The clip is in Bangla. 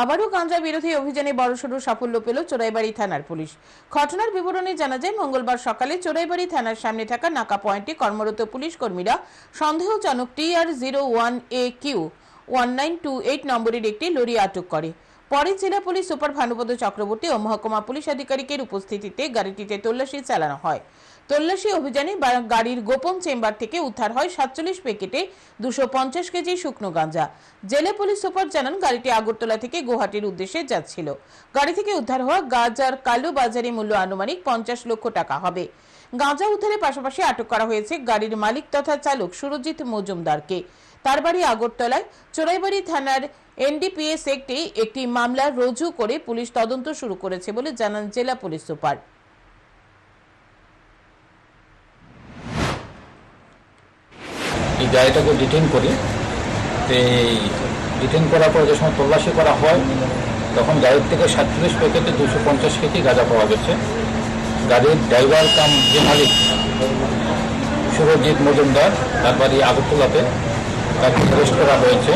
আবারও গাঁজা বিরোধী অভিযানে বড়সড় সাফল্য পেল চোরাইবাড়ি থানার পুলিশ। ঘটনার বিবরণে জানা যায়, মঙ্গলবার সকালে চোরাইবাড়ি থানার সামনে থাকা নাকা পয়েন্টে কর্মরত পুলিশ কর্মীরা সন্দেহজনক TR zero one A Q one nine two eight নম্বরের একটি লরি আটক করে। পরে জেলা পুলিশ সুপার ভানুপদ চক্রবর্তী ও মহকুমা পুলিশ আধিকারিকের উপস্থিতিতে গাড়িটিতে তল্লাশি চালানো হয়। তল্লাশি অভিযানে গাড়ির গোপন চেম্বার থেকে উদ্ধার হয় সাতচল্লিশ প্যাকেটে দুশো পঞ্চাশ কেজি শুকনো গাঁজা। জেলা পুলিশ সুপার জানান, গাড়িটি আগরতলা থেকে গুয়াহাটির উদ্দেশ্যে যাচ্ছিল। গাড়ি থেকে উদ্ধার হওয়া গাঁজার কালো বাজারি মূল্য আনুমানিক পঞ্চাশ লক্ষ টাকা হবে। গাঁজা উদ্ধারের পাশাপাশি আটক করা হয়েছে গাড়ির মালিক তথা চালক সুরজিৎ মজুমদারকে। তার বাড়ি আগরতলায় চোরাইবাড়ি থানার এনডিপিএস একটি একটি মামলা রুজু করে পুলিশ তদন্ত শুরু করেছে বলে জানান জেলা পুলিশ সুপার। এই গাড়িটাকে ডিটেন করি। তো এই ডিটেন করার পর যে সময় তল্লাশি করা হয়, তখন গাড়ির থেকে সাতচল্লিশ প্যাকেটে দুশো পঞ্চাশ কেজি গাঁজা পাওয়া গেছে। গাড়ির ড্রাইভার কাম যে মালিক, শুভজিৎ মজুমদার, তার বাড়ি আগরতলাতে, তাকে অ্যারেস্ট করা হয়েছে।